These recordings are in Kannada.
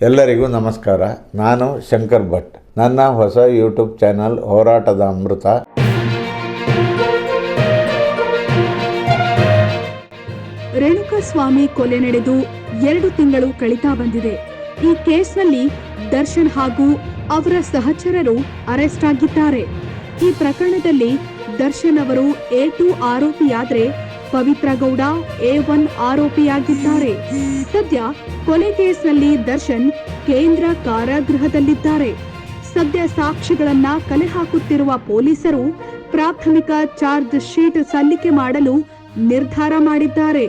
ಎಲ್ಲರಿಗೂ ನಮಸ್ಕಾರ. ನಾನು ಶಂಕರ್ ಭಟ್. ನನ್ನ ಹೊಸ ಯೂಟ್ಯೂಬ್ ಚಾನಲ್ ಹೋರಾಟದ ಅಮೃತ. ರೇಣುಕಾಸ್ವಾಮಿ ಕೊಲೆ ನಡೆದು ಎರಡು ತಿಂಗಳು ಕಳೀತಾ ಬಂದಿದೆ. ಈ ಕೇಸ್ನಲ್ಲಿ ದರ್ಶನ್ ಹಾಗೂ ಅವರ ಸಹಚರರು ಅರೆಸ್ಟ್ ಆಗಿದ್ದಾರೆ. ಈ ಪ್ರಕರಣದಲ್ಲಿ ದರ್ಶನ್ ಅವರು ಎ ಟು ಆರೋಪಿಯಾದ್ರೆ ಪವಿತ್ರ ಗೌಡ ಎ ಒನ್ ಆರೋಪಿಯಾಗಿದ್ದಾರೆ. ಸದ್ಯ ಕೊಲೆ ಕೇಸ್ನಲ್ಲಿ ದರ್ಶನ್ ಕೇಂದ್ರ ಕಾರಾಗೃಹದಲ್ಲಿದ್ದಾರೆ. ಸದ್ಯ ಸಾಕ್ಷಿಗಳನ್ನ ಕಲೆ ಹಾಕುತ್ತಿರುವ ಪೊಲೀಸರು ಪ್ರಾಥಮಿಕ ಚಾರ್ಜ್ ಶೀಟ್ ಸಲ್ಲಿಕೆ ಮಾಡಲು ನಿರ್ಧಾರ ಮಾಡಿದ್ದಾರೆ.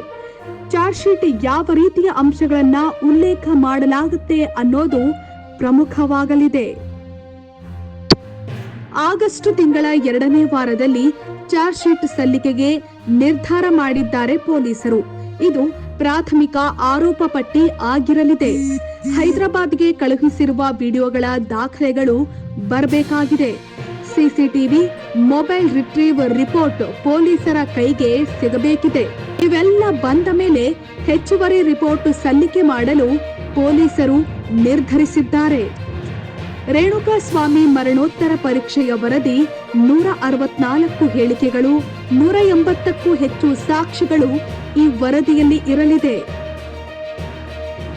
ಚಾರ್ಜ್ ಶೀಟ್ ಯಾವ ರೀತಿಯ ಅಂಶಗಳನ್ನ ಉಲ್ಲೇಖ ಮಾಡಲಾಗುತ್ತೆ ಅನ್ನೋದು ಪ್ರಮುಖವಾಗಲಿದೆ. ಆಗಸ್ಟ್ ತಿಂಗಳ ಎರಡನೇ ವಾರದಲ್ಲಿ ಚಾರ್ಜ್ ಶೀಟ್ ಸಲ್ಲಿಕೆಗೆ ನಿರ್ಧಾರ ಮಾಡಿದ್ದಾರೆ ಪೊಲೀಸರು. ಇದು ಪ್ರಾಥಮಿಕ ಆರೋಪ ಪಟ್ಟಿ ಆಗಿರಲಿದೆ. ಹೈದರಾಬಾದ್ಗೆ ಕಳುಹಿಸಿರುವ ವಿಡಿಯೋಗಳ ದಾಖಲೆಗಳು ಬರಬೇಕಾಗಿದೆ. ಸಿಸಿಟಿವಿ ಮೊಬೈಲ್ ರಿಟ್ರೀವ್ ರಿಪೋರ್ಟ್ ಪೊಲೀಸರ ಕೈಗೆ ಸಿಗಬೇಕಿದೆ. ಇವೆಲ್ಲ ಬಂದ ಮೇಲೆ ಹೆಚ್ಚುವರಿ ರಿಪೋರ್ಟ್ ಸಲ್ಲಿಕೆ ಮಾಡಲು ಪೊಲೀಸರು ನಿರ್ಧರಿಸಿದ್ದಾರೆ. ರೇಣುಕಾಸ್ವಾಮಿ ಮರಣೋತ್ತರ ಪರೀಕ್ಷೆಯ ವರದಿ ನೂರ ಅರವತ್ನಾಲ್ಕು ಹೇಳಿಕೆಗಳು, ನೂರ ಎಂಬತ್ತಕ್ಕೂ ಹೆಚ್ಚು ಸಾಕ್ಷಿಗಳು ಈ ವರದಿಯಲ್ಲಿ ಇರಲಿದೆ.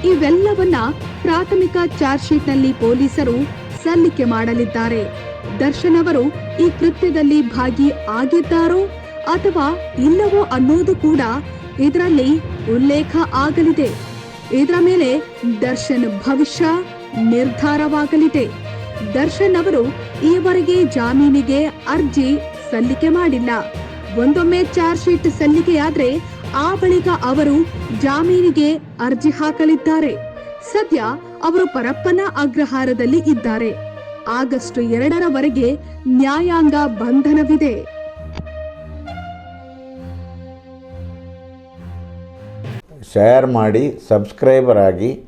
ಇವೆಲ್ಲವನ್ನ ಪ್ರಾಥಮಿಕ ಚಾರ್ಜ್ ಶೀಟ್ನಲ್ಲಿ ಪೊಲೀಸರು ಸಲ್ಲಿಕೆ ಮಾಡಲಿದ್ದಾರೆ. ದರ್ಶನ್ ಅವರು ಈ ಕೃತ್ಯದಲ್ಲಿ ಭಾಗಿ ಆಗಿದ್ದಾರೋ ಅಥವಾ ಇಲ್ಲವೋ ಅನ್ನೋದು ಕೂಡ ಇದರಲ್ಲಿ ಉಲ್ಲೇಖ ಆಗಲಿದೆ. ಇದರ ಮೇಲೆ ದರ್ಶನ್ ಭವಿಷ್ಯ ನಿರ್ಧಾರವಾಗಲಿದೆ. ದರ್ಶನ್ ಅವರು ಈವರೆಗೆ ಜಾಮೀನಿಗೆ ಅರ್ಜಿ ಸಲ್ಲಿಕೆ ಮಾಡಿಲ್ಲ. ಒಂದೊಮ್ಮೆ ಚಾರ್ಜ್ ಶೀಟ್ ಸಲ್ಲಿಕೆಯಾದ್ರೆ ಆ ಬಳಿಕ ಅವರು ಜಾಮೀನಿಗೆ ಅರ್ಜಿ ಹಾಕಲಿದ್ದಾರೆ. ಸದ್ಯ ಅವರು ಪರಪ್ಪನ ಅಗ್ರಹಾರದಲ್ಲಿ ಇದ್ದಾರೆ. ಆಗಸ್ಟ್ ಎರಡರವರೆಗೆ ನ್ಯಾಯಾಂಗ ಬಂಧನವಿದೆ. ಶೇರ್ ಮಾಡಿ ಸಬ್ಸ್ಕ್ರೈಬರ್ ಆಗಿ